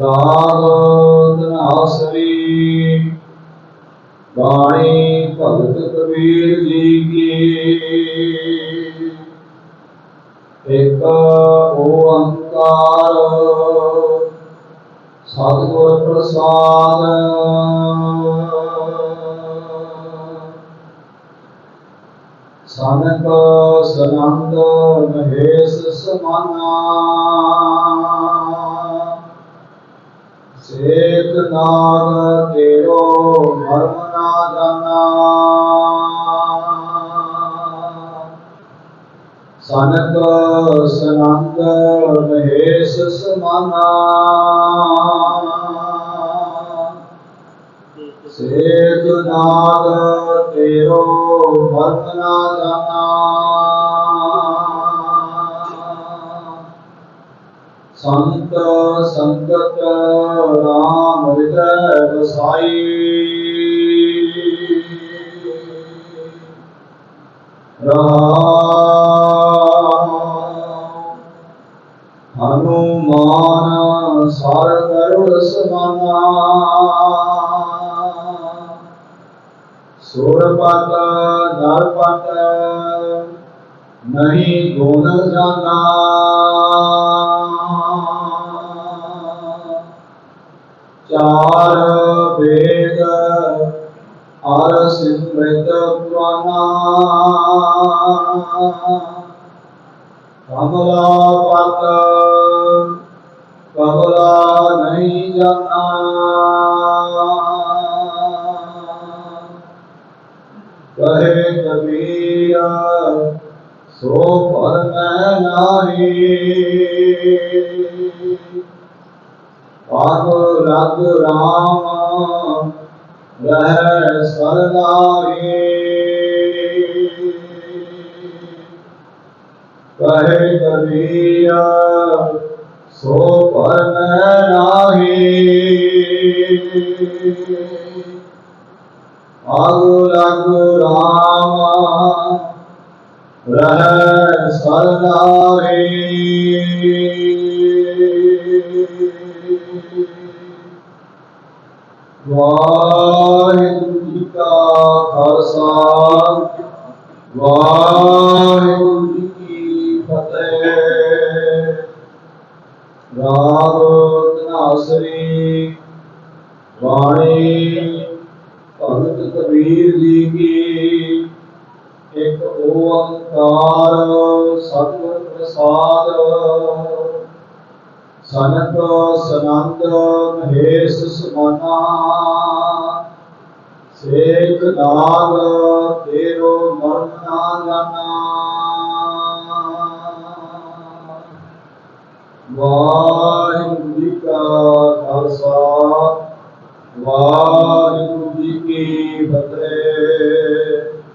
ਰਾਗ ਧਨਾਸਰੀ ਬਾਣੀ ਭਗਤ ਕਬੀਰ ਜੀ ਕੀ। ਇੱਕ ਓੰਕਾਰ ਸਤਿਗੁਰ ਪ੍ਰਸਾਦ। ਸਨਕ ਸਨੰਦ ਮਹੇਸ਼ ਸਮਾਨਾ। ਸੇਤ ਨਾਗ ਤੇਰੋ ਮਰਮ ਨਾ ਜਾਣਾ। ਸਨਕ ਸਨੰਦ ਮਹੇਸ਼ ਸਮਾਨਾ। ਸੇਤ ਨਾਗ ਤੇਰੋ ਮਰਮ ਨਾ ਜਾਣਾ। ਸੰਤ, ਸੰਗਤ, ਰਾਮ ਹਿਰਦੈ ਵਸਾਈ। ਰਹਾ ਹਨੂਮਾਨ ਸਰ ਗਰੁੜ ਸਮਾਨਾ। ਸੁਰਪਤ ਨਰਪਤ ਨਹੀਂ ਗੁਣ ਜਾਣਾ ਚਾਰ ਵੇਦ ਅਰ ਸਿਮ੍ਰਿਤ ਪੁਰਾਨਾ ਕਮਲਾ ਪਤ, ਕਮਲਾ ਨਹੀਂ ਜਾਣਾ। ਕਹੇ ਕਬੀਰ, ਸੋ ਪਰ ਮੈਂ ਨਾਹੀ। ਆਗ ਰਗ ਰਾਮ ਰਹਿ ਸਰਨਾਈ ਕਹੇ ਕਬੀਰ ਸੋ ਪਰ ਮੈਂ ਨਾਹੀ। ਆਗੂ ਲਾਗੂ ਰਾਮ ਰਹਿ ਸਰਨਾਈ ਵਾਹਿਗੁਰੂ ਜੀ ਕਾ ਖਾਲਸਾ, ਵਾਹਿਗੁਰੂ ਜੀ ਕੀ ਫਤਿਹ। ਰਾਗ ਧਨਾਸਰੀ ਬਾਣੀ ਭਗਤ ਕਬੀਰ ਜੀ ਕੀ। ਇੱਕ ਓੰਕਾਰ ਸਤਿ ਪ੍ਰਸਾਦ। ਸਨਤ ਸਨੰਦ ਮਹੇਸ਼ ਸੁਮਨਾ। ਸੇਖ ਨਾਗ ਤੇਰੋ ਮਰਨ ਨਾ ਜਾਣਾ। ਵਾਹਿਗੁਰੂ ਕਾ ਖਾਲਸਾ। ਵਾਹਿਗੁਰੂ